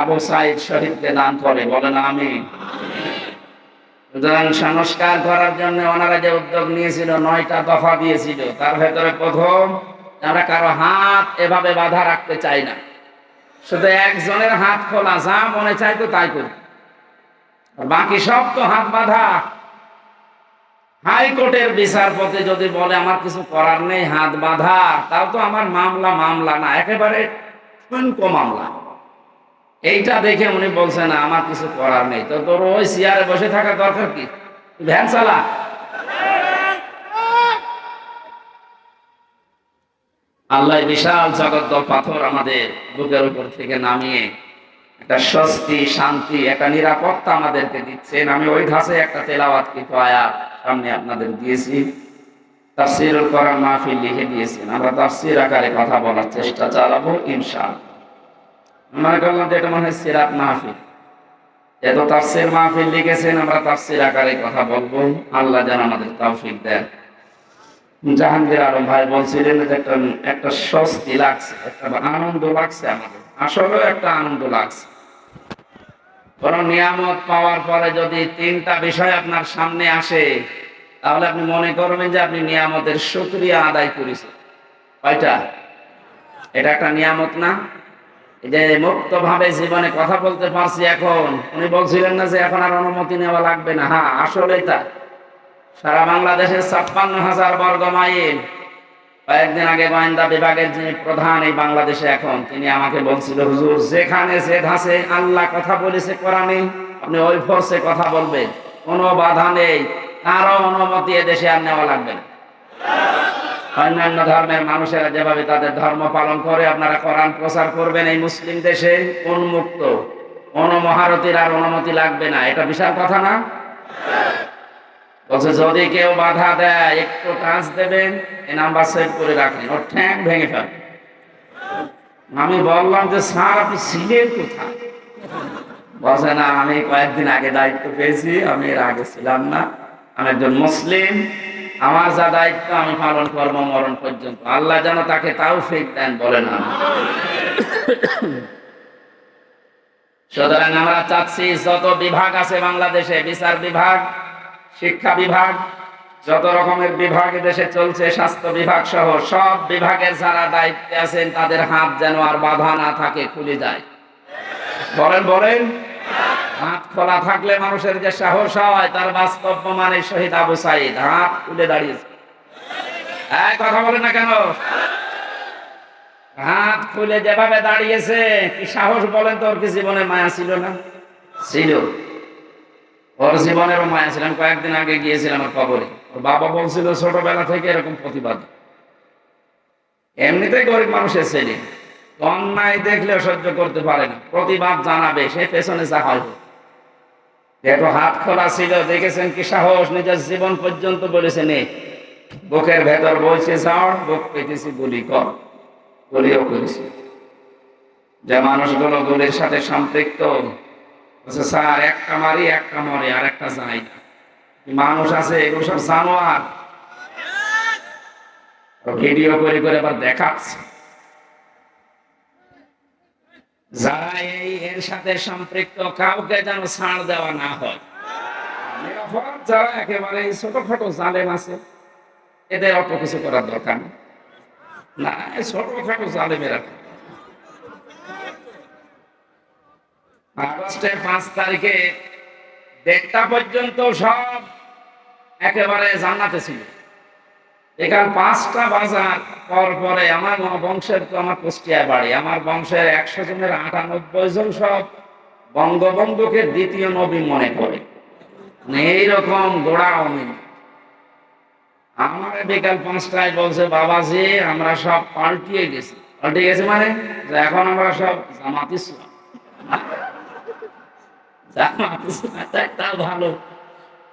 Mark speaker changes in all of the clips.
Speaker 1: আবু সাইদ শহীদকে দান করে, বলেন আমি সুতরাং সংস্কার করার জন্য ওনারা যে উদ্যোগ নিয়েছিল, নয়টা দফা দিয়েছিল, তার ভেতরে প্রথম কারও হাত এভাবে বাধা রাখতে চাই না, শুধু একজনের হাত খোলা, যা মনে চাই তো তাই করি বাকি সব তো হাত বাঁধা। হাইকোর্টের বিচারপতি যদি বলে, আমার কিছু করার নেই, হাত বাঁধা, তাও তো আমার মামলা মামলা না, একেবারে মামলা। এইটা দেখে উনি বলছেন, আমার কিছু করার নেই। তো তোর ওই চেয়ারে বসে থাকা দরকার কি? ভ্যান চালা। আল্লাহ বিশাল জগদ্দল পাথর আমাদের বুকের উপর থেকে নামিয়ে একটা স্বস্তি, শান্তি, একটা নিরাপত্তা আমাদেরকে দিচ্ছেন। আমি ওই ধাসে একটা তেলাওয়াত কিন্তু আয়াত সামনে আপনাদের দিয়েছি। তাফসিরুল কোরআন মাহফিল লিখে দিয়েছেন। আমরা তাফসির আকারে কথা বলার চেষ্টা চালাবো, ইনশাআল্লাহ। মনে করলাম যে এটা মনে হয় সিরাত মাহফিল। এত তাফসির মাহফিল লিখেছেন, আমরা তাফসির আকারে কথা বলব আল্লাহ যেন আমাদের তৌফিক দেন। জাহাঙ্গীর আলম ভাই বলছিলেন যে একটা একটা স্বস্তি লাগছে, একটা আনন্দ লাগছে আমাদের। আসলেও একটা আনন্দ লাগছে। কোন নিয়ামত পাওয়ার পরে যদি তিনটা বিষয় আপনার সামনে আসে, তাহলে আপনি মনে করবেন যে আপনি নিয়ামতের শুক্রিয়া আদায় করেছেন। কয়টা? এটা একটা নিয়ামত না? যে মুক্ত ভাবে জীবনে কথা বলতে পারছি এখন। উনি বলছিলেন না যে এখন আর অনুমতি নেওয়া লাগবে না। হ্যাঁ আসলেই তা। সারা বাংলাদেশের ছাপ্পান্ন হাজার বর্গ মাইল। কয়েকদিন আগে গোয়েন্দা বিভাগের যিনি প্রধান এই বাংলাদেশে এখন, তিনি আমাকে বলছিল, হুজুর, যেখানে যে ধাসে আল্লাহ কথা বলেছে কোরআনে, আপনি ওই ফোর্সে কথা বলবেন। কোনো বাধা নেই। কারও অনুমতি এদেশে আর নেওয়া লাগবে না। অন্যান্য ধর্মের মানুষেরা যেভাবে তাদের ধর্ম পালন করে, আপনারা কোরআন প্রচার করবেন এই মুসলিম দেশে, উন্মুক্ত। কোনো মহারতির আর অনুমতি লাগবে না। এটা বিশাল কথা না? বলছে, যদি কেউ বাধা দেয়, একটু টাচ দেবেন, এই নাম্বার সেভ করে রাখেন। ওর ঠ্যাং ভেঙে ফেল আমি বললাম যে, স্যার, আপনি ছিলেন কোথায়? বলছে, না, আমি কয়েকদিন আগে দায়িত্ব পেয়েছি, আমি এর আগে ছিলাম না। আমি একজন মুসলিম আমার যা দায়িত্ব আমি পালন করব মরণ পর্যন্ত। আল্লাহ যেন তাকে তাও ফেক দেন বলে না সুতরাং আমরা চাচ্ছি যত বিভাগ আছে বাংলাদেশে, বিচার বিভাগ, শিক্ষা বিভাগ, যত রকমের বিভাগ দেশে চলছে, স্বাস্থ্য বিভাগ সহ সব বিভাগের যারা দায়িত্বে আছেন, তাদের হাত যেন আর বাধা না থাকে, খুলে যায়। বলেন বলেন। হাত খোলা থাকলে মানুষের যে সাহস হয়, তার বাস্তব মানে শহীদ আবু সাইদ। হাত খুলে দাঁড়িয়েছে এক কথা বলে না কেন? হাত খুলে যেভাবে দাঁড়িয়েছে, কি সাহস বলেন ওর কি জীবনে মায়া ছিল না? ছিল। ওর মায়া কয়েকদিন আগে গিয়েছিলাম আমার কবরে। ওর বাবা বলছিল, ছোটবেলা থেকে এরকম প্রতিবাদ। এমনিতেই গরিব মানুষের ছেলে। অন্যায় দেখলে সহ্য করতে পারে না। প্রতিবাদ জানাবে, সে পেছনে যা হয়। একটু হাত খোলা ছিল, দেখেছেন কি সাহস? নিজের জীবন পর্যন্ত বলেছে নে বুকের ভেতর বলছে, যাও, বুক পেতেছি, গুলি কর। গুলিও করেছি। যে মানুষগুলো গুলির সাথে সম্পৃক্ত স্যার, একটা মারি, একটা মরে আর একটা যাই না মানুষ আছে, এগুলো সব জানোয়ার। ভিডিও করে করে আবার দেখাচ্ছে। যারা এই এর সাথে সম্পৃক্ত, কাউকে যেন ছাড় দেওয়া না হয়। যারা একেবারে ছোটখাটো জালেম আছে, এদের অত কিছু করার দরকার না ছোটখাটো জালেমেরা। আগস্টের পাঁচ তারিখে দেড়টা পর্যন্ত সব একেবারে জান্নাতে ছিল। এখান পাঁচটা বাজার পর পরে আমার বংশের তো আমার কুষ্টিয়ায় বাড়ি। আমার বংশের একশো জনের আটানব্বই জন সব বঙ্গবন্ধুকে দ্বিতীয় নবী মনে করে। মানে এইরকম গোড়া অমিন আমার বিকাল পাঁচটায় বলছে, বাবাজি, আমরা সব পাল্টিয়ে গেছি। পাল্টিয়ে গেছি মানে? এখন আমরা সব জামাত ইসলাম। জামাত ইসলাম একটা ভালো।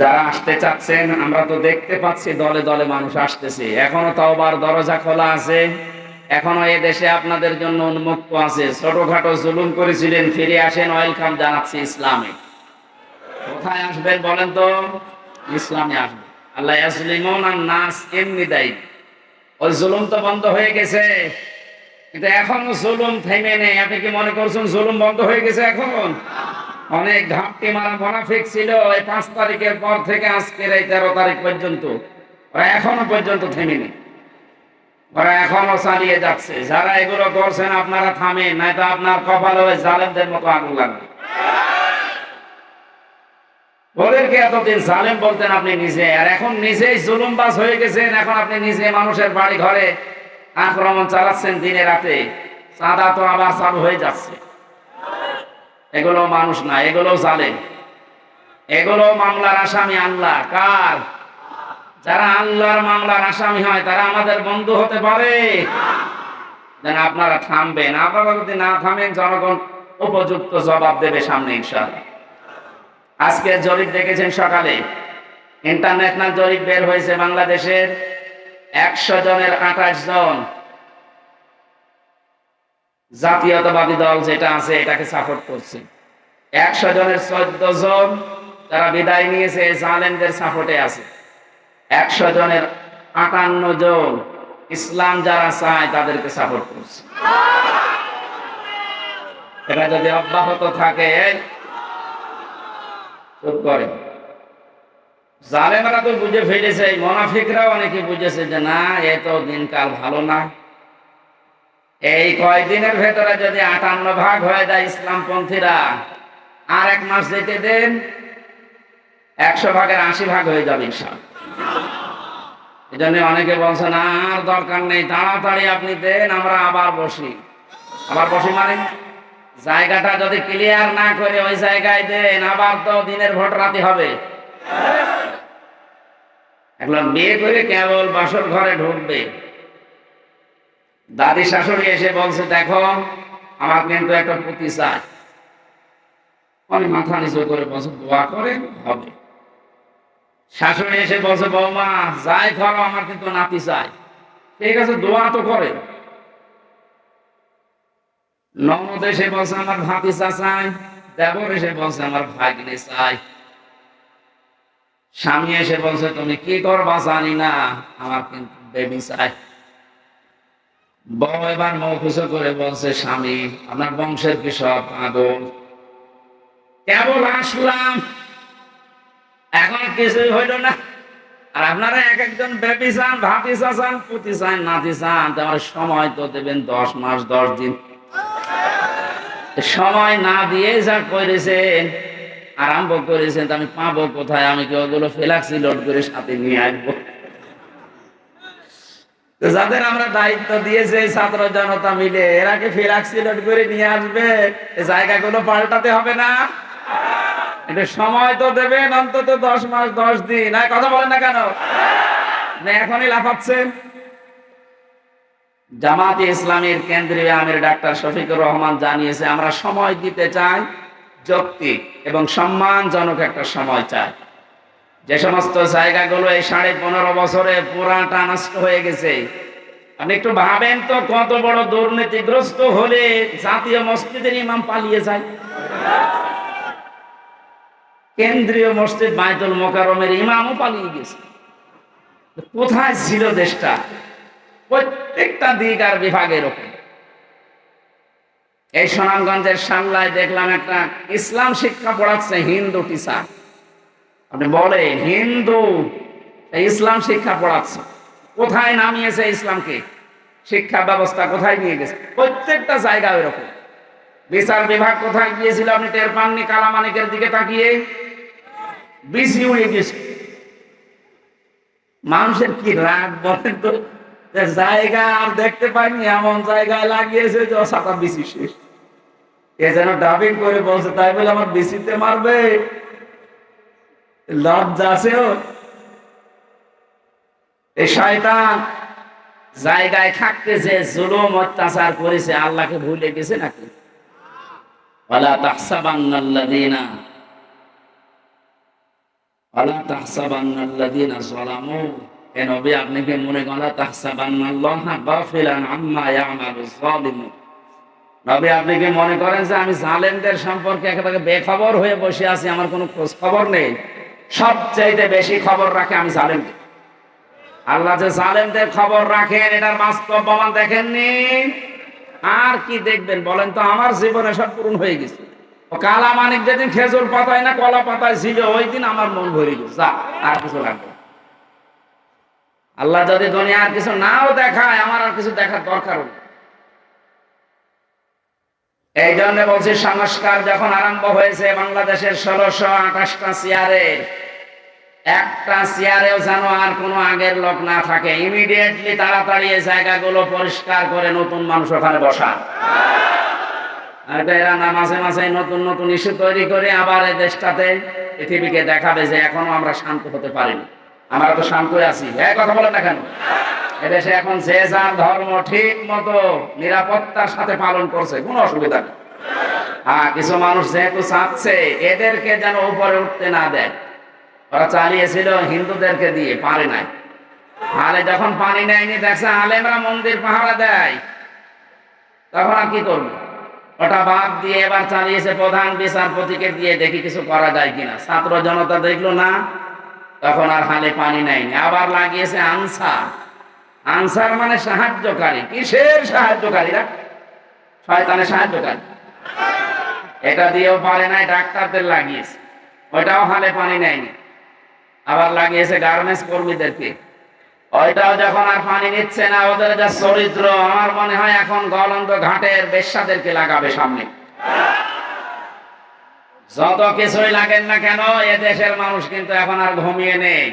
Speaker 1: যারা আসতে চাচ্ছেন, আমরা তো দেখতে পাচ্ছি দলে দলে মানুষ আসতেছে। এখনও তওবার দরজা খোলা আছে। এখনও এ দেশে আপনাদের জন্য উন্মুক্ত আছে। ছোটখাটো জুলুম করেছিলেন, ফিরে আসেন। ওয়েলকাম জানাচ্ছি ইসলামে। কোথায় আসবেন বলেন তো? ইসলামে আসবেন। আল্লাহ ইয়াসলিমুন আন নাস, এমনি দায়ী। ওই জুলুম তো বন্ধ হয়ে গেছে। কিন্তু এখনও জুলুম থেমে নেই। আপনি কি মনে করছেন জুলুম বন্ধ হয়ে গেছে এখন? অনেক ঘাপটি মারা মোনাফিক ছিল এই পাঁচ তারিখের পর থেকে আজকের এই তেরো তারিখ পর্যন্ত। ওরা এখনও পর্যন্ত থেমেনি। ওরা এখনও চালিয়ে যাচ্ছে। যারা এগুলো করছেন, আপনারা থামে নাই তো আপনার কপালে ওই জালেমদের মতো আগুন লাগবে। ওদেরকে এতদিন জালেম বলতেন আপনি নিজে, আর এখন নিজেই জুলুমবাজ হয়ে গেছেন, এখন আপনি নিজে মানুষের বাড়ি ঘরে আক্রমণ চালাচ্ছেন দিনে রাতে। চাঁদা তো আবার চালু হয়ে যাচ্ছে। এগুলো মানুষ না, এগুলো জালেম। এগুলো মামলার আসামি আল্লাহ, কার? যারা আল্লাহর মামলার আসামি হয়, তারা আমাদের বন্ধু হতে পারে। যেন আপনারা থামবেন, আপনারা যদি না থামেন, জনগণ উপযুক্ত জবাব দেবে সামনে, ইনশাআল্লাহ। আজকে জরিপ দেখেছেন সকালে। ইন্টারন্যাশনাল জরিপ বের হয়েছে বাংলাদেশের। একশো জনের আঠাশ জন জাতীয়তাবাদী দল যেটা আছে, এটাকে সাপোর্ট করছে। একশো জনের চোদ্দ জন যারা বিদায় নিয়েছে জালেমদের সাপোর্টে আছে। একশো জনের আটান্ন জন ইসলাম যারা চায়, তাদেরকে সাপোর্ট করছে। এটা যদি অব্যাহত থাকে, চুপ করে। জালেমরা তো বুঝে ফেলেছে মোনাফিকরাও অনেকে বুঝেছে যে না, এ তো দিনকাল ভালো না। এই কয়দিনের ভেতরে যদি আটান্ন ভাগ হয়ে যায় ইসলামপন্থীরা, আর এক মাস যেতে দেন, একশো ভাগের আশি ভাগ হয়ে যাবে জন্য অনেকে বলছেন, আর দরকার নেই, তাড়াতাড়ি আপনি দেন, আমরা আবার বসি। আবার বসি মানে? জায়গাটা যদি ক্লিয়ার না করে ওই জায়গায় দেন, আবার তো দিনের ভোট রাতে হবে। এখন বিয়ে করে কেবল বাসর ঘরে ঢুকবে। দাদি শাশুড়ি এসে বলছে, দেখো, আমার কিন্তু একটা পুঁতি চাই। অনেক মাথা নিচু করে বলছে, দোয়া করে হবে। শাশুড়ি এসে বলছে, বৌমা, যাই করো, আমার কিন্তু নাতি চাই। ঠিক আছে, দোয়া তো করে ননদ এসে বলছে, আমার ভাতিসা চাই দেবর এসে বলছে, আমার ভাগ্নে চাই। স্বামী এসে বলছে, তুমি কি করবা জানি না, আমার কিন্তু বেবি চাই। বউ এবার করে বলছে, স্বামী, আপনার বংশের কি সব কেবল আসলাম এখন কিছুই হইল না। আর আপনারা এক একজন চান পুতি চান, নাতি চান তোমার সময় তো দেবেন দশ মাস, দশ দিন। সময় না দিয়ে যা করেছেন, আরম্ভ করেছেন আমি পাবো কোথায়? আমি কি ওগুলো ফেলাক্সি লোড করে সাথে নিয়ে আসব? যাদের আমরা দায়িত্ব দিয়েছে, এই ছাত্র জনতা মিলে, এরা কি ফেলাক্সি লোড করে নিয়ে আসবে? জায়গাগুলো পাল্টাতে হবে না? এটা সময় তো দেবেন, অন্তত দশ মাস, দশ দিন। আর কথা বলেন না কেন? এখনই লাফাচ্ছেন। জামাতে ইসলামের কেন্দ্রীয় আমির ডাক্তার শফিকুর রহমান জানিয়েছে, আমরা সময় দিতে চাই যৌক্তিক এবং সম্মানজনক একটা সময় চাই। যে সমস্ত জায়গাগুলো এই সাড়ে পনেরো বছরে পুরাটা নষ্ট হয়ে গেছে। আপনি একটু ভাবেন তো, কত বড় দুর্নীতিগ্রস্ত হলে জাতীয় মসজিদের ইমাম পালিয়ে যায়। কেন্দ্রীয় মসজিদ বাইতুল মোকারমের ইমামও পালিয়ে গেছে। কোথায় ছিল দেশটা? প্রত্যেকটা দিক আর বিভাগের ওপর এই সুনামগঞ্জের সামলায় দেখলাম একটা ইসলাম শিক্ষা পড়াচ্ছে হিন্দু টিচার আপনি বলেন, হিন্দু ইসলাম শিক্ষা পড়াচ্ছে। কোথায় নামিয়েছে ইসলামকে? শিক্ষা ব্যবস্থা কোথায় নিয়ে গেছে? প্রত্যেকটা জায়গা এরকম বিচার বিভাগ কোথায় গিয়েছিল আপনি টের পাননি কালামানিকের দিকে তাকিয়ে? বিসি উড়ে গেছে। মানুষের কি রাগ বলেন তো? জায়গা আর দেখতে পাইনি, এমন জায়গায় লাগিয়েছে যে সাতা বিসি শেষ। এ যেন ডাবিং করে বলছে, তাই বলে আমার বিসিতে মারবে। লজ্জা আছে? এই শয়তান, জায়গায় থাকতে যে জুলুম, অত্যাচার করেছে, আল্লাহকে ভুলে গেছে নাকি? নবী, আপনি কি মনে করেন নবী, আপনি কি মনে করেন যে আমি জালেমদের সম্পর্কে একেবারে বেখবর হয়ে বসে আছি, আমার কোনো খোঁজ খবর নেই? সবচাইতে বেশি খবর রাখে আমি জালেমদের আল্লাহ যে জালেমদের খবর রাখেন, এটার বাস্তব প্রমাণ দেখেননি? আর কি দেখবেন বলেন তো, আমার জীবনে সব পূরণ হয়ে গেছে। কালা মানিক যেদিন খেজুর পাতায় না কলা পাতায় ছিল, ওই দিন আমার মন ভরে গেছে। আর কিছু লাগবে আল্লাহ যদি দুনিয়ার কিছু নাও দেখায়, আমার আর কিছু দেখার দরকার এই জন্য বলছি, সংস্কার যখন আরম্ভ হয়েছে বাংলাদেশের ষোলোশো আঠাশটা চেয়ারের একটা চেয়ারেও যেন আর কোনো আগের লোক না থাকে। ইমিডিয়েটলি তাড়াতাড়ি এই জায়গাগুলো পরিষ্কার করে নতুন মানুষ ওখানে বসা না, মাঝে মাঝে নতুন নতুন ইস্যু তৈরি করে আবার এই দেশটাতে পৃথিবীকে দেখাবে যে এখনও আমরা শান্ত হতে পারিনি। আমরা তো শান্ত আছি। হ্যাঁ কথা বলেন না কেন? এদেশে এখন যে যার ধর্ম ঠিক মতো নিরাপত্তার সাথে পালন করছে, কোনো অসুবিধা নেই। হ্যাঁ কিছু মানুষ যেহেতু চাচ্ছে, এদেরকে যেন উপরে উঠতে না দেয়। ওরা চালিয়েছিল, হিন্দুদেরকে দিয়ে, পারে নাই। হালে যখন পানি নেয়নি, দেখছে আলেমরা মন্দির পাহারা দেয়। তখন আর কি করবে? ওটা বাদ দিয়ে এবার চালিয়েছে প্রধান বিচারপতিকে দিয়ে দেখি কিছু করা যায় কিনা। ছাত্র জনতা দেখল না, তখন আর হালে পানি নেয়নি। আবার লাগিয়েছে আনসার। আনসার মানে সাহায্যকারী। কিসের সাহায্যকারীরা শয়তানের সাহায্যকারী। এটা দিয়েও পারে নাই, ডাক্তারদের লাগিয়েছে। ওইটাও হালে পানি নেয়নি। আবার লাগিয়েছে গার্মেন্টস কর্মীদেরকে। ওইটাও যখন আর পানি নিচ্ছে না, ওদের যা চরিত্র, আমার মনে হয় এখন গলন্দ ঘাটের বেশ্যাদেরকে লাগাবে সামনে। যত কিছুই লাগেন না কেন, এ দেশের মানুষ কিন্তু এখন আর ঘুমিয়ে নেই।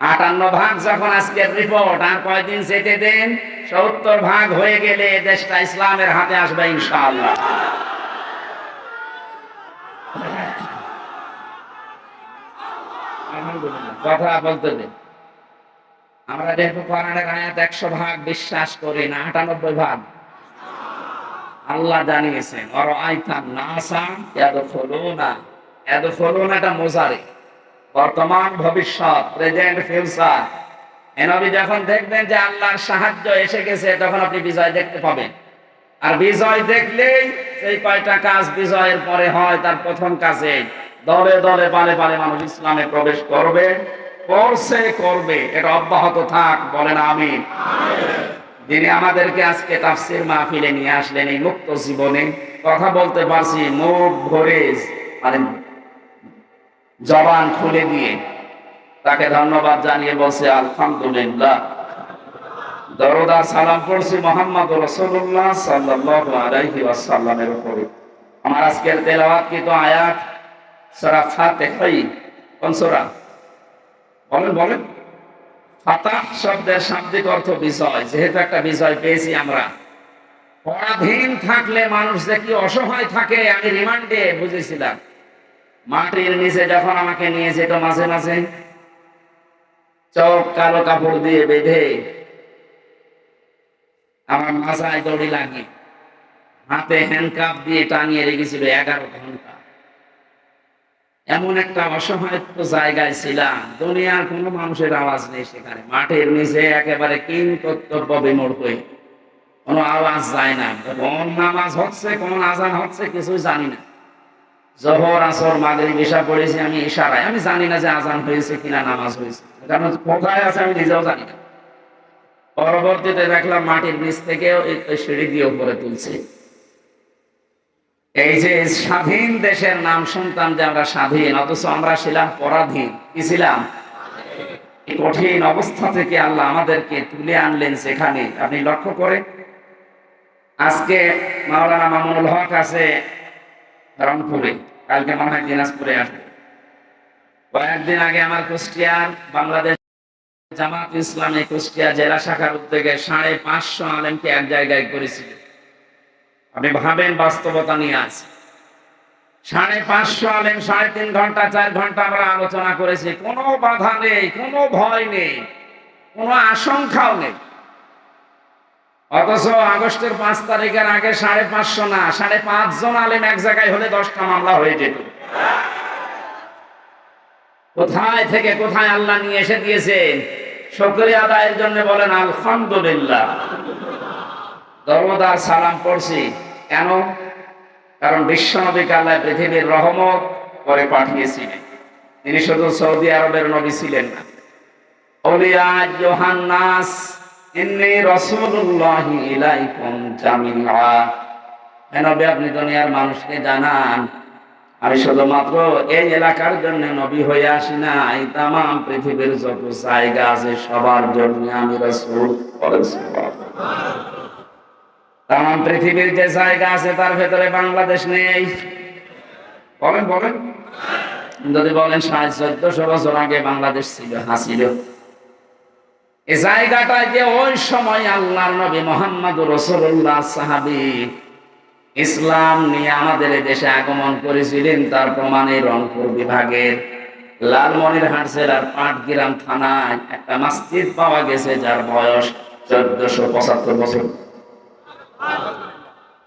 Speaker 1: আটান্ন ভাগ যখন আজকের রিপোর্ট আর কয়দিন যেতে দেন, সত্তর ভাগ হয়ে গেলে এ দেশটা ইসলামের হাতে আসবে ইনশাআল্লাহ। কথা বলতে আমরা যেহেতু কোরআনের আয়াত একশো ভাগ বিশ্বাস করি না, আটানব্বই ভাগ। আল্লাহ জানিয়েছেন অর মোজারে। বর্তমান, ভবিষ্যৎ, প্রেজেন্ট, ফিউচার। এনবি যখন দেখবেন যে আল্লাহর সাহায্য এসে গেছে, তখন আপনি বিজয় দেখতে পাবেন। আর বিজয় দেখলেই সেই কয়টা কাজ বিজয়ের পরে হয়, তার প্রথম কাজে দলে দলে পালে পালে মানুষ ইসলামে প্রবেশ করবে। করছে করবে। এটা অব্যাহত থাক বলেন আমি যিনি আমাদেরকে আজকে তাফসির মাহফিলে নিয়ে আসলেন এই মুক্ত জীবনে কথা বলতে পারছি মুখ ভরে মানে জবান খুলে দিয়ে তাকে ধন্যবাদ জানিয়ে বলছে আলহামদুলিল্লাহ। দরদা সালাম করছি মোহাম্মদ রসুল্লাহ সাল্লাল্লাহু আলাইহি ওয়াসাল্লামের উপরে। আমার আজকের তেলাওয়াত কি তো আয়াত? ফাতিহাই কোন বলেন বলেন। ফাতাহ শব্দের শাব্দিক অর্থ বিজয়। যেহেতু একটা বিজয় পেয়েছি আমরা। পরাধীন থাকলে মানুষ যে কি অসহায় থাকে, আমি রিমান্ডে বুঝেছিলাম। মাটির নিচে যখন আমাকে নিয়ে যেত মাঝে মাঝে, চোখ কালো কাপড় দিয়ে বেঁধে আমার মাথায় দড়ি লাগিয়ে, হাতে হ্যান্ডকাপ দিয়ে টানিয়ে রেখেছিল এগারো ঘণ্টা। এমন একটা অসহায়ত্ব জায়গায় ছিলাম। দুনিয়ার কোনো মানুষের আওয়াজ নেই সেখানে। মাঠের নিচে একেবারে কিং কর্তব্য বিমূঢ় হয়ে। কোনো আওয়াজ যায় না। কোন নামাজ হচ্ছে, কোন আজান হচ্ছে, কিছুই জানি না। জহর, আসর, মাগরিব, ঈশা পড়েছি আমি ইশারায়। আমি জানি না যে আজান হয়েছে কিনা, নামাজ হয়েছে কারণ কোথায় আছে আমি নিজেও জানি না। পরবর্তীতে দেখলাম মাটির নিচ থেকে ওই ওই সিঁড়ি দিয়ে উপরে তুলছে। এই যে স্বাধীন দেশের নাম শুনতাম যে আমরা স্বাধীন, অথচ আমরা ছিলাম পরাধীন। কি ছিলাম? কঠিন অবস্থা থেকে আল্লাহ আমাদেরকে তুলে আনলেন সেখানে। আপনি লক্ষ্য করে আজকে মাওলানা মামুনুল হক আছে রংপুরে, কালকে মনে হয় দিনাজপুরে আসবে। কয়েকদিন আগে আমার কুষ্টিয়ার বাংলাদেশ জামাত ইসলামী কুষ্টিয়া জেলা শাখার উদ্যোগে সাড়ে পাঁচশো আলেমকে এক জায়গায় করেছিল। আপনি ভাবেন বাস্তবতা নিয়ে আছে সাড়ে পাঁচশো আলেম, সাড়ে তিন ঘণ্টা, চার ঘণ্টা আমরা আলোচনা করেছি। কোনো বাধা নেই, কোনো ভয় নেই, কোনো আশঙ্কাও নেই। অথচ আগস্টের পাঁচ তারিখের আগে সাড়ে পাঁচশো না, সাড়ে পাঁচ জন আলেম এক জায়গায় হলে দশটা মামলা হয়ে যেত। কোথায় থেকে কোথায় আল্লাহ নিয়ে এসে দিয়েছেন? শুকরিয়া আদায়ের জন্য বলেন, আলহামদুলিল্লাহ। দরমদার সালাম পড়ছি। কেন? কারণ বিশ্বনবীকে আল্লাহ পৃথিবীর রহমত করে পাঠিয়েছিলেন। তিনি শুধু সৌদি আরবের নবী ছিলেন না। নবী, আপনি মানুষকে জানান। আমি এই এলাকার জন্য নবী হয়ে না এই পৃথিবীর জায়গা আছে, সবার জন্য আমি রাসূল বলেন তাম পৃথিবীর যে জায়গা আছে, তার ভেতরে বাংলাদেশ নেই। বলেন বলেন। যদি বলেন সাড়ে চোদ্দশো বছর আগে বাংলাদেশ ছিল হাসিল এই জায়গাটায় যে ওই সময় আল্লাহর নবী মোহাম্মদ রসুল্লাহ সাহাবি ইসলাম নিয়ে আমাদের দেশে আগমন করেছিলেন, তার প্রমাণে রংপুর বিভাগের লালমনির লালমনিরহাট জেলার পাটগ্রাম থানায় একটা মসজিদ পাওয়া গেছে, যার বয়স চোদ্দশো পঁচাত্তর বছর।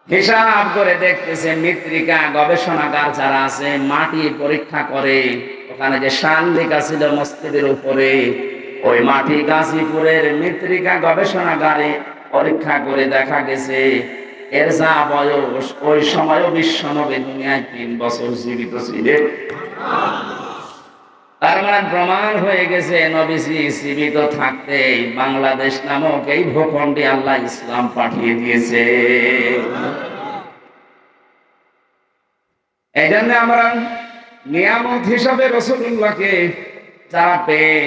Speaker 1: হিসাব করে দেখতেছে মৃত্তিকা গবেষণাগার যারা আছে, মাটি পরীক্ষা করে। ওখানে যে শান লেখা ছিল মসজিদের উপরে, ওই মাটি গাজীপুরের মৃত্তিকা গবেষণাগারে পরীক্ষা করে দেখা গেছে, এর যা বয়স, ওই সময়ও বিশ্ব নবী দুনিয়ায় তিন বছর জীবিত ছিলেন। তার মানে প্রমাণ হয়ে গেছে, নবীজি জীবিত থাকতে বাংলাদেশ নামক এই ভূখণ্ডে আল্লাহ ইসলাম পাঠিয়ে দিয়েছে। এই জন্য আমরা নিয়ামত হিসাবে রসুল্লাহকে যারা পেয়ে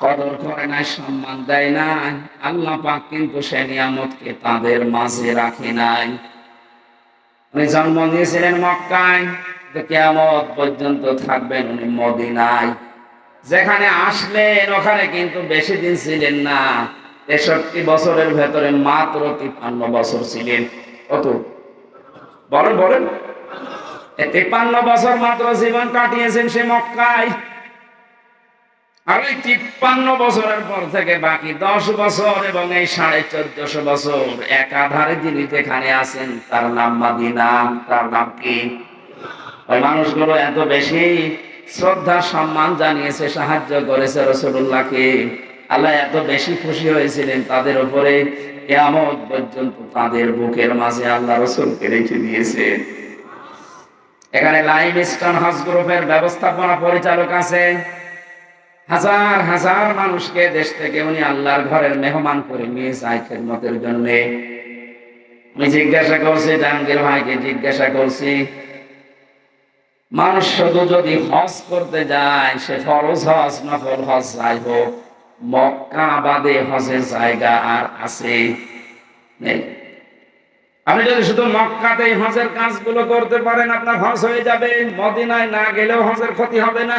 Speaker 1: কদর করে নাই, সম্মান দেয় নাই, আল্লাহ পাক কিন্তু সে নিয়ামতকে তাদের মাঝে রাখে নাই। উনি জন্ম নিয়েছিলেন মক্কায়। কেয়ামত পর্যন্ত থাকবেন উনি যেখানে আসলেন, ওখানে কিন্তু বেশি দিন ছিলেন না। তেষট্টি বছরের ভেতরে মাত্র তিপ্পান্ন বছর ছিলেন। কত? বলেন বলেন। তিপ্পান্ন বছর মাত্র জীবন কাটিয়েছেন সে মক্কায়। আর ওই তিপ্পান্ন বছরের পর থেকে বাকি দশ বছর এবং এই সাড়ে চোদ্দশো বছর একাধারে যিনি যেখানে আছেন, তার নাম মাদিনা। তার নাম কি? ওই মানুষগুলো এত বেশি শ্রদ্ধা, সম্মান জানিয়েছে, সাহায্য করেছে রসুল্লাহকে। আল্লাহ এত বেশি খুশি হয়েছিলেন তাদের উপরে কেমন পর্যন্ত তাদের বুকের মাঝে আল্লাহ রসুলকে রেখে দিয়েছে। এখানে লাইভ স্টোন হজ গ্রুপের ব্যবস্থাপনা পরিচালক আছে। হাজার হাজার মানুষকে দেশ থেকে উনি আল্লাহর ঘরের মেহমান করে নিয়ে যায় খেদমতের জন্য। আমি জিজ্ঞাসা করছি, জাহাঙ্গীর ভাইকে জিজ্ঞাসা করছি মানুষ শুধু যদি হজ করতে যায়, সে ফরজ হজ নফল হজ যাই হোক, মক্কা বাদে হজের জায়গা আর আছে আপনি যদি শুধু মক্কাতেই হজের কাজগুলো করতে পারেন, আপনার হজ হয়ে যাবে। মদিনায় না গেলেও হজের ক্ষতি হবে না।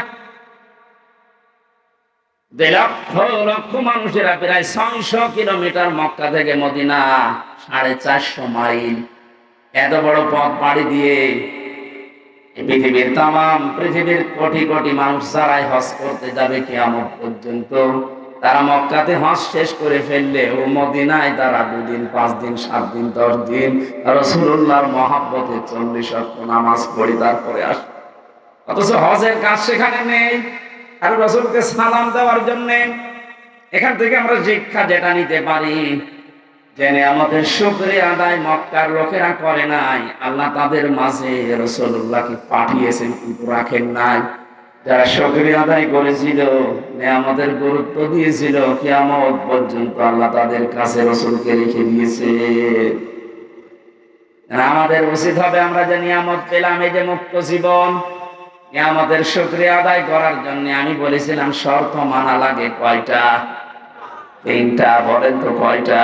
Speaker 1: লক্ষ লক্ষ মানুষেরা প্রায় ছয়শো কিলোমিটার মক্কা থেকে মদিনা সাড়ে চারশো মাইল। এত বড় পথ পাড়ি দিয়ে পৃথিবীর তাম পৃথিবীর কোটি কোটি মানুষ যারাই হজ করতে যাবে কিয়ামত পর্যন্ত, তারা মক্কাতে হজ শেষ করে ফেললে ও মদিনায় তারা দুদিন পাঁচ দিন সাত দিন দশ দিন রসুল্লাহর মহাব্বতে চল্লিশ অক্ট নামাজ পড়ি তারপরে আস। অথচ হজের কাজ সেখানে নেই। আর রসুলকে সালাম দেওয়ার জন্য এখান থেকে আমরা শিক্ষা যেটা নিতে পারি জেনে আমাদের শুক্রে আদায় মক্কার লোকেরা করে নাই। আল্লাহ তাদের মাঝে রসুল্লাহকে পাঠিয়েছেন, কিন্তু রাখেন নাই। যারা শুক্রে আদায় করেছিল আমাদের গুরুত্ব দিয়েছিল, কিয়ামত পর্যন্ত আল্লাহ তাদের কাছে রসুলকে রেখে দিয়েছে। আমাদের উচিত হবে আমরা যে নিয়ামত পেলাম, এই যে মুক্ত জীবন। আমাদের শুক্রিয়া আদায় করার জন্য আমি বলেছিলাম, শর্ত মানা লাগে কয়টা? তিনটা, বলেন তো কয়টা?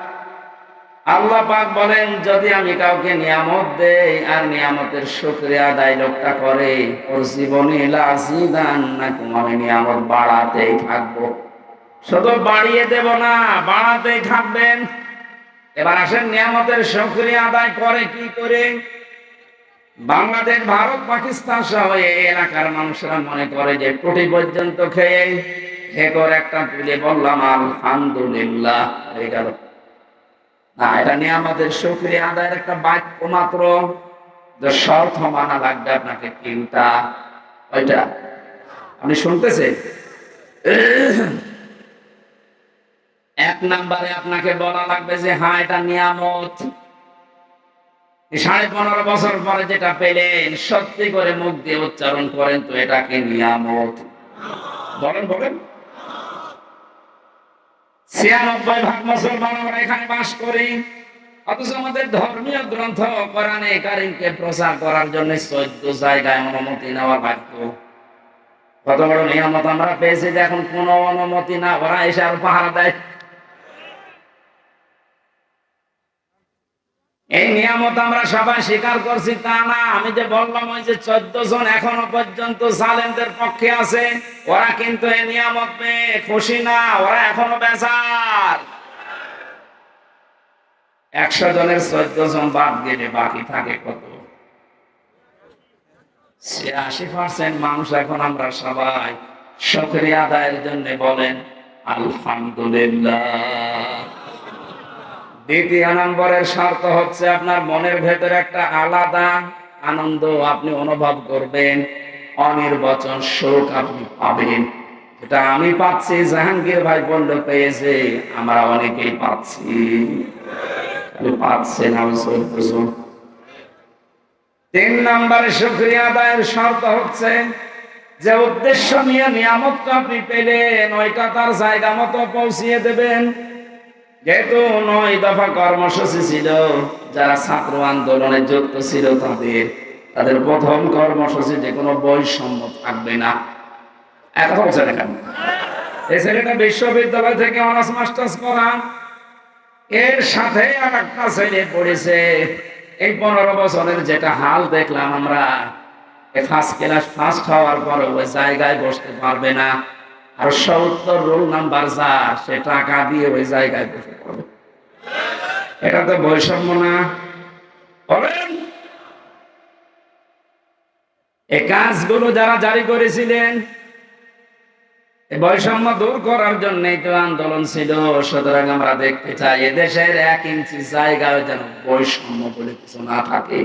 Speaker 1: আল্লাহ পাক বলেন, যদি আমি কাউকে নিয়ামত দেই আর নিয়ামতের শুক্রিয়া আদায় লোকটা করে, ওর জীবনে লাসিদান না আমি নিয়ামত বাড়াতেই থাকব? শুধু বাড়িয়ে দেব না, বাড়াতেই থাকবেন। এবার আসেন, নিয়ামতের সক্রিয় আদায় করে কি করে? বাংলাদেশ, ভারত, পাকিস্তান সহ এই এলাকার মানুষরা মনে করে যে কোটি পর্যন্ত খেয়ে হেকর একটা তুলে বললাম, আলহামদুলিল্লাহ। হয়ে না, এটা নিয়ামতের সক্রিয় আদায়ের একটা বাক্য মাত্র। মানা লাগবে আপনাকে তিনটা ওইটা। আপনি এক নাম্বারে আপনাকে বলা লাগবে যে হ্যাঁ এটা নিয়ামত। সাড়ে পনেরো বছর পরে যেটা পেলেন, সত্যি করে মুখ দিয়ে উচ্চারণ করেন তো, এটাকে নিয়ামত। বলেন বলেন। ছিয়ানব্বই ভাগ মুসলমান আমরা এখানে বাস করি। অথচ আমাদের ধর্মীয় গ্রন্থ কোরআনে কারিমকে প্রচার করার জন্য চোদ্দ জায়গায় অনুমতি নেওয়া বাধ্য। কত বড় নিয়ামত আমরা পেয়েছি যে এখন কোনো অনুমতি না, ওরা এসে আর পাহারা দেয় এই নিয়ামত আমরা সবাই স্বীকার করছি, তা না। আমি যে বললাম ওই যে চোদ্দ জন এখনও পর্যন্ত সালেমদের পক্ষে আছে, ওরা কিন্তু এই নিয়ামত পেয়ে খুশি না, ওরা এখনও বেজার। একশো জনের চোদ্দ জন বাদ গেলে বাকি থাকে কত? ছিয়াশি পার্সেন্ট মানুষ এখন আমরা সবাই। সক্রিয় আদায়ের জন্য বলেন, আলহামদুলিল্লাহ। দ্বিতীয় নম্বরের শর্ত হচ্ছে আপনার মনের ভেতরে একটা আলাদা আনন্দ আপনি অনুভব করবেন। সুখ আপনি পাবেন। এটা আমি পাচ্ছি, জাহাঙ্গীর ভাই বললে, পেয়েছে। আমরা অনেকেই পাচ্ছি। পাচ্ছেন, আমি তিন নম্বরে সুক্রিয়া আদায়ের শর্ত হচ্ছে, যে উদ্দেশ্য নিয়ে নিয়ামতটা আপনি পেলেন, ওইটা তার জায়গা মতো পৌঁছিয়ে দেবেন। যেহেতু নয় দফা কর্মসূচি ছিল, যারা ছাত্র আন্দোলনে যুক্ত ছিল তাদের তাদের প্রথম কর্মসূচি যে কোনো বৈষম্য থাকবে না। এত বলছে দেখেন এই ছেলেটা বিশ্ববিদ্যালয় থেকে অনার্স মাস্টার্স করা। এর সাথে আর একটা ছেলে পড়েছে। এই পনেরো বছরের যেটা হাল দেখলাম আমরা ফার্স্ট ক্লাস ফার্স্ট হওয়ার পরে ওই জায়গায় বসতে পারবে না। কাজগুলো যারা জারি করেছিলেন বৈষম্য দূর করার জন্যই তো আন্দোলন ছিল। সুতরাং আমরা দেখতে চাই, এদেশের এক ইঞ্চি জায়গায় যেন বৈষম্য বলে কিছু না থাকে।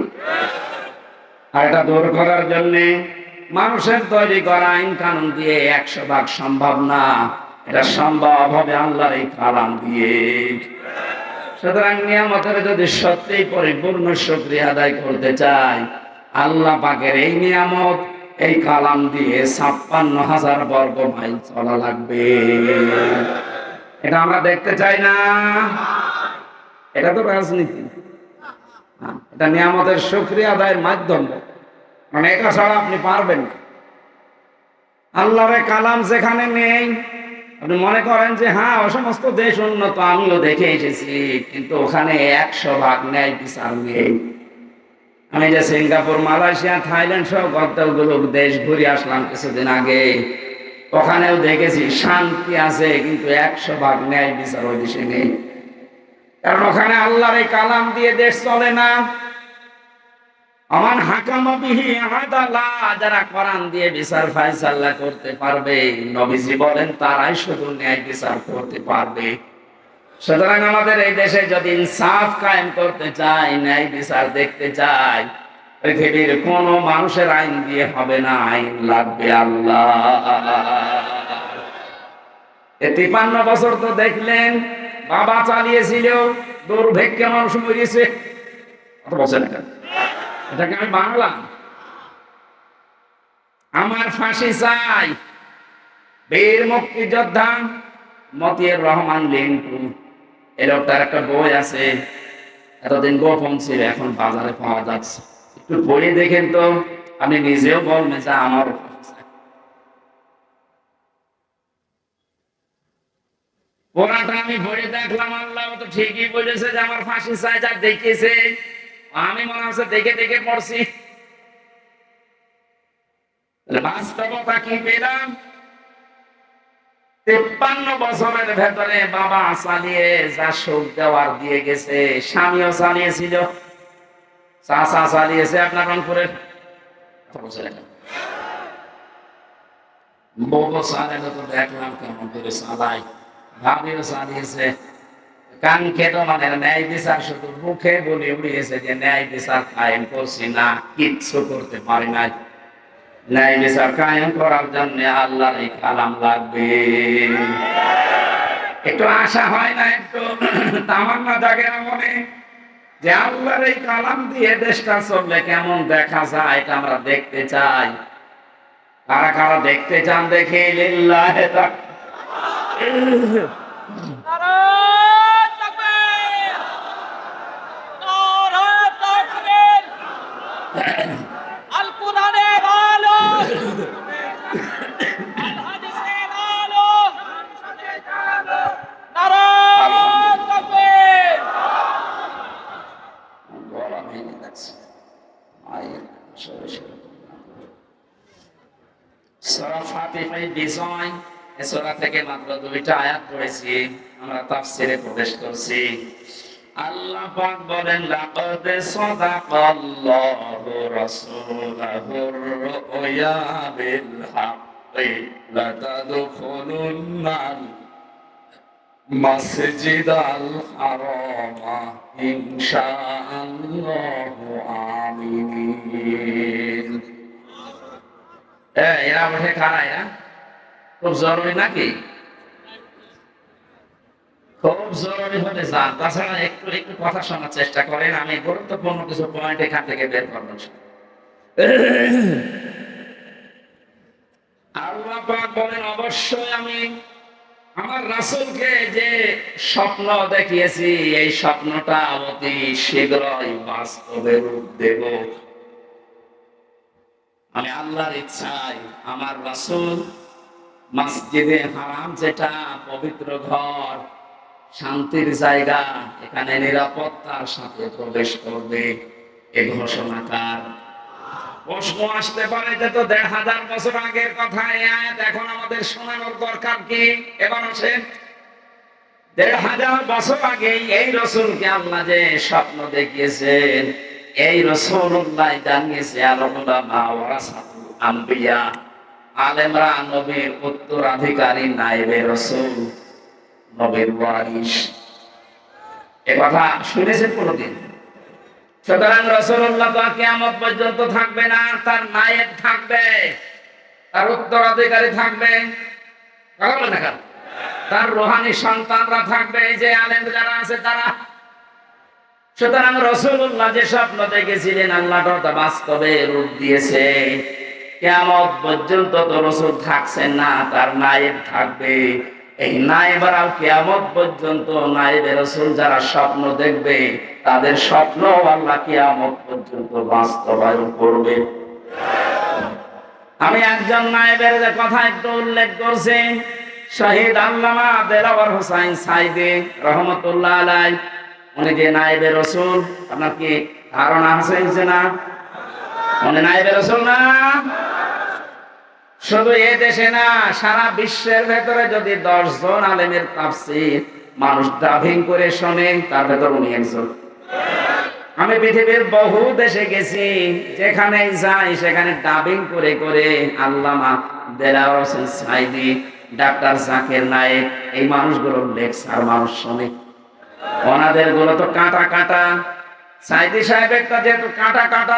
Speaker 1: আর এটা দূর করার জন্যে মানুষের তৈরি করা আইন কানুন দিয়ে একশো ভাগ সম্ভব না। এটা সম্ভব হবে আল্লাহর এই কালাম দিয়ে। সুতরাং নিয়ামতের যদি সত্যি পরিপূর্ণ সক্রিয় আদায় করতে চাই আল্লাহ পাকের এই নিয়ামত এই কালাম দিয়ে ছাপ্পান্ন হাজার বর্গ মাইল চলা লাগবে। এটা আমরা দেখতে চাই না। এটা তো রাজনীতি। হ্যাঁ, এটা নিয়ামতের সক্রিয় আদায়ের মাধ্যম। মানে এটা ছাড়া আপনি পারবেন আল্লাহরে কালাম যেখানে নেই, আপনি মনে করেন যে হ্যাঁ ও সমস্ত দেশ উন্নত, আমিও দেখে এসেছি, কিন্তু ওখানে একশো ভাগ ন্যায় বিচার নেই। আমি যে সিঙ্গাপুর, মালয়েশিয়া, থাইল্যান্ড সহ কতগুলো দেশ ঘুরে আসলাম কিছুদিন আগে। ওখানেও দেখেছি, শান্তি আছে, কিন্তু একশো ভাগ ন্যায় বিচার ওই দেশে নেই। কারণ ওখানে আল্লাহর এই কালাম দিয়ে দেশ চলে না। আমার হাকামা বিহি আদালা, যারা কোরআন দিয়ে বিচার ফায়সাল্লাহ করতে পারবে, নবীজি বলেন, তারাই শুধু ন্যায় বিচার করতে পারবে। সুতরাং আমাদের এই দেশে যদি ইনসাফ কায়েম করতে চাই ন্যায় বিচার দেখতে চাই পৃথিবীর কোন মানুষের আইন দিয়ে হবে না, আইন লাগবে আল্লাহ। এ তিপান্ন বছর তো দেখলেন, বাবা চালিয়েছিল দুর্ভিক্ষে মানুষ মরিয়েছে। কত বছর এটাকে আমি বাংলাম আমার ফাঁসি চাই। বীর মুক্তিযোদ্ধা মতিউর রহমান লিন্টু এই লোকটার একটা বই আছে। এতদিন গোপন ছিল, এখন বাজারে পাওয়া যাচ্ছে। একটু পড়ে দেখেন তো, আপনি নিজেও বলবেন যে আমার পড়াটা আমি পড়ে দেখলাম, আল্লাহ তো ঠিকই বলেছে যে আমার ফাঁসি চাই, যা দেখেছে আমি মনে হচ্ছে দেখে দেখে পড়ছি। বাস্তবতা কি পেলাম? তেপ্পান্ন বছরের ভেতরে বাবা চালিয়ে যা সুখ দেওয়ার দিয়ে গেছে, স্বামীও চালিয়েছিল। চাচা চালিয়েছে আপনার রংপুরের। বউ চালানো তো দেখলাম কেমন করে চালাই ভাবিও চালিয়েছে। খেতো মানে ন্যায় বিচার, শুধু মুখে বলে উড়িয়েছে যে ন্যায় বিচার কায়েম করছি না, কিচ্ছু করতে পারি নাই। ন্যায় বিচার কায়েম করার জন্য আল্লাহর এই কালাম লাগবে। একটু আশা হয় না একটু? তামান্না জাগে মনে যে আল্লাহর এই কালাম দিয়ে দেশটা চললে কেমন দেখা যায় এটা আমরা দেখতে চাই। কারা কারা দেখতে চান দেখে লিল্লাহে তাক-
Speaker 2: নারায়ণ তাকবীর! নারায়ণ তাকবীর! আল কোরআনের আলো আল হাদিসের আলো নারায়ণ তাকবীর!
Speaker 1: গলা ভেঙে যাচ্ছে মায়ের সরে সরে সূরা ফাতিহায় এসরা থেকে মাত্র দুইটা আয়াত পড়েছি, আমরা তাফসিরে প্রবেশ করছি। আল্লাহ পাক বলেন, লাকাদ সাদাকাল্লাহু রাসূলাহুর রুয়া বিল হাক্কি লাতাদখুলুন্নাল মসজিদ আল হারামা ইনশাআল্লাহু আমিন। এ, এরা মনে খারায় না খুব জরুরি নাকি? খুব জরুরি হলে যান। তাছাড়া একটু একটু কথা শোনার চেষ্টা করেন। আমি গুরুত্বপূর্ণ কিছু পয়েন্ট এখান থেকে বের করব। আমার রাসূলকে যে স্বপ্ন দেখিয়েছি, এই স্বপ্নটা অতি শীঘ্রই বাস্তবে রূপ দেব। আমি আল্লাহর ইচ্ছায় আমার রাসূল মসজিদে হারাম যেটা, পবিত্র ঘর, শান্তির জায়গা, এখানে নিরাপত্তার সাথে প্রবেশ করবে। এ ঘোষণাকার প্রশ্ন আসতে পারে যে তো দেড় হাজার বছর আগের কথা আয়াত এখন আমাদের শোনানোর দরকার কি? এবার আসেন। দেড় হাজার বছর আগে এই রসুলকে আল্লাহ যে স্বপ্ন দেখিয়েছেন, এই রসুল্লাহ জানিয়েছে আলমুলামা ওয়ারাসাতুল আম্বিয়া। আলেমরা উত্তরাধিকারী নাইবে রসুল, নবীর এ কথা শুনেছেন কোনদিন? সুতরাং রসুল্লাহ তো কেমন পর্যন্ত থাকবে না তার নায়েব থাকবে, তার উত্তরাধিকারী থাকবে? তার রোহানি সন্তানরা থাকবে যে আলেম যারা আছে তারা। সুতরাং রসুল্লাহ যে স্বপ্ন দেখেছিলেন, আল্লাহ বাস্তবে রূপ দিয়েছে। কেমন পর্যন্ত তো রসুল থাকছেন না, তার নায়েব থাকবে। এই নায়েবরাও কেমন পর্যন্ত নায়েবে রসুল যারা স্বপ্ন দেখবে, তাদের স্বপ্ন আল্লাহ কেমন পর্যন্ত বাস্তবায়ন করবে। আমি একজন নায়েবের যে কথা একটু উল্লেখ করছি, শহীদ আল্লামা দেলাওয়ার হোসাইন সাইদে রহমতুল্লাহ আলাই উনি যে নায়েবে রসুল, আপনার কি ধারণা আছে না? উনি নায়েবে রসুল না? শুধু এ দেশে না, সারা বিশ্বের ভেতরে যদি দশ জন আলেমের তাফসির মানুষ ডাভিং করে শোনে, তার ভেতর উনি একজন। আমি পৃথিবীর বহু দেশে গেছি, যেখানে যাই, সেখানে ডাবিং করে করে আল্লামা দেলাওয়ার হোসেন সাইদি, ডাক্তার জাকির নায়েক, এই মানুষগুলোর লেকচার মানুষ শোনে। ওনাদেরগুলো তো কাঁটা কাটা। সাইদি সাহেবেরটা যেহেতু কাঁটা কাটা